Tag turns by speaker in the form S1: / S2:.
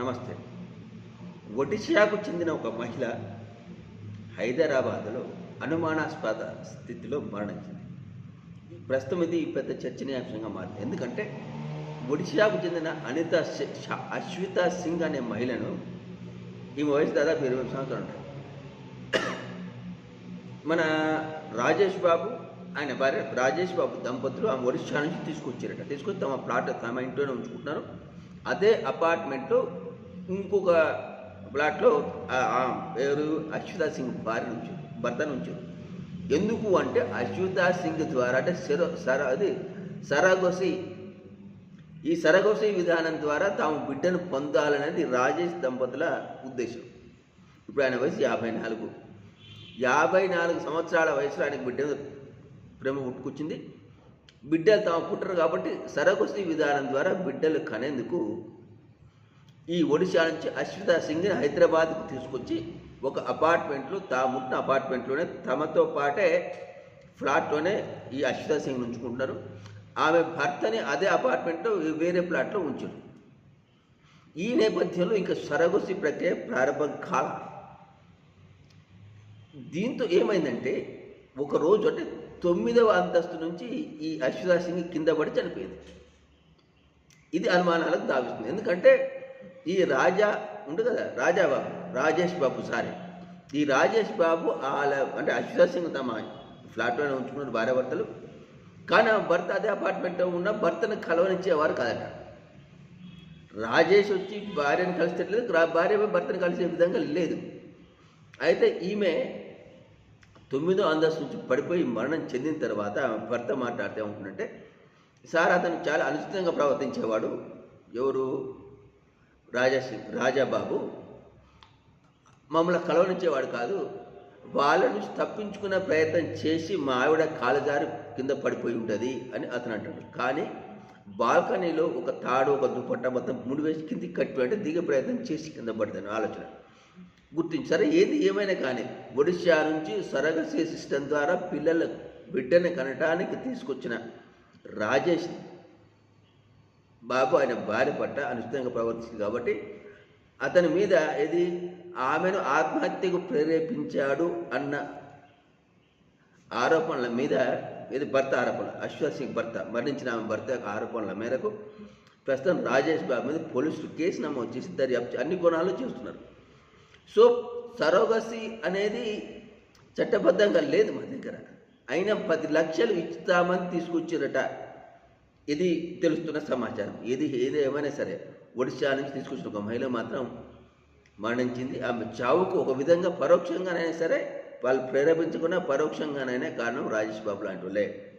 S1: నమస్తే. ఒడిషాకు చెందిన ఒక మహిళ హైదరాబాద్లో అనుమానాస్పద స్థితిలో మరణించింది. ప్రస్తుతం ఇది పెద్ద చర్చనీయాంశంగా మారింది. ఎందుకంటే ఒడిషాకు చెందిన అనిత అశ్విత సింగ్ అనే మహిళను ఈమె వయసు దాదాపు ఇరవై సంవత్సరాలు ఉంటాయి. మన రాజేష్ బాబు ఆయన భార్య రాజేష్ బాబు దంపతులు ఆమె ఒడిశా నుంచి తీసుకొచ్చారట. తీసుకొచ్చి తమ ప్లాట్ తమ ఇంట్లోనే ఉంచుకుంటున్నారు. అదే అపార్ట్మెంట్లో ఇంకొక ప్లాట్లో పేరు ఆ అశ్వితా సింగ్ భార్య నుంచి భర్త నుంచి. ఎందుకు అంటే అశ్వితా సింగ్ ద్వారా అంటే సెర సర అది సరగొసి ఈ సరగొసి విధానం ద్వారా తాము బిడ్డను పొందాలనేది రాజేష్ దంపతుల ఉద్దేశం. ఇప్పుడు ఆయన వయసు యాభై నాలుగు యాభై నాలుగు సంవత్సరాల వయసులో ఆయనకు బిడ్డ ప్రేమ పుట్టుకొచ్చింది. బిడ్డలు తాము పుట్టరు కాబట్టి సరగొసి విధానం ద్వారా బిడ్డలు కనేందుకు ఈ ఒడిశా నుంచి అశ్వితా సింగ్ని హైదరాబాద్కు తీసుకొచ్చి ఒక అపార్ట్మెంట్లో తాముంటున్న అపార్ట్మెంట్లోనే తమతో పాటే ఫ్లాట్లోనే ఈ అశ్వితా సింగ్ ఉంచుకుంటున్నారు. ఆమె భర్తని అదే అపార్ట్మెంట్లో వేరే ఫ్లాట్లో ఉంచారు. ఈ నేపథ్యంలో ఇంకా సరగొసి ప్రక్రియ ప్రారంభం కాల. దీంతో ఏమైందంటే ఒక రోజు అంటే తొమ్మిదవ అంతస్తు నుంచి ఈ అశ్వితా సింగ్ కింద పడి చనిపోయింది. ఇది అనుమానాలకు దావిస్తుంది ఎందుకంటే ఈ రాజా ఉండు కదా రాజా బాబు రాజేష్ బాబు సారీ. ఈ రాజేష్ బాబు వాళ్ళ అంటే అశ్వితా సింగ్ తమ ఫ్లాట్లోనే ఉంచుకున్నారు భార్య భర్తలు. కానీ ఆ భర్త అదే అపార్ట్మెంట్లో ఉన్న భర్తను కలవనిచ్చేవారు కాదట. రాజేష్ వచ్చి భార్యను కలిసేట్లేదు భార్య భర్తను కలిసే విధంగా లేదు. అయితే ఈమె తొమ్మిదో అంతస్తు నుంచి పడిపోయి మరణం చెందిన తర్వాత భర్త మాట్లాడితే ఏమంటుందంటే సార్ అతను చాలా అనుచితంగా ప్రవర్తించేవాడు. ఎవరు? రాజా రాజాబాబు మమ్మల్ని కలవనించేవాడు కాదు. వాళ్ళ నుంచి తప్పించుకునే ప్రయత్నం చేసి మా ఆవిడ కాలుజారి కింద పడిపోయి ఉంటుంది అని అతను అంటాడు. కానీ బాల్కనీలో ఒక తాడు ఒక దుపట్ట మొత్తం ముడి వేసి కిందికి కట్టి దిగే ప్రయత్నం చేసి కింద పడుతుంది ఆలోచన. గుర్తించి ఏది? ఏమైనా కానీ ఒడిశా నుంచి సరగసే సిస్టమ్ ద్వారా పిల్లల బిడ్డని కనటానికి తీసుకొచ్చిన రాజేష్ బాబు ఆయన భార్య పట్ల అనుచితంగా ప్రవర్తిస్తుంది కాబట్టి అతని మీద ఇది ఆమెను ఆత్మహత్యకు ప్రేరేపించాడు అన్న ఆరోపణల మీద ఇది భర్త ఆరోపణ అశ్వత్ సింగ్ భర్త మరణించిన ఆమె భర్త ఆరోపణల మేరకు ప్రస్తుతం రాజేష్ బాబు మీద పోలీసులు కేసు నమోదు చేసి దర్యాప్తు అన్ని కోణాలు చేస్తున్నారు. సో సరోగసి అనేది చట్టబద్ధంగా లేదు మా దగ్గర. అయినా పది లక్షలు ఇస్తామని తీసుకొచ్చారట. ఇది తెలుస్తున్న సమాచారం. ఇది ఏది ఏమైనా సరే ఒడిశా నుంచి తీసుకొచ్చిన ఒక మహిళ మాత్రం మరణించింది. ఆమె చావుకు ఒక విధంగా పరోక్షంగానైనా సరే వాళ్ళు ప్రేరేపించకుండా పరోక్షంగానైనా కారణం రాజేష్ బాబు లాంటి వాళ్ళే.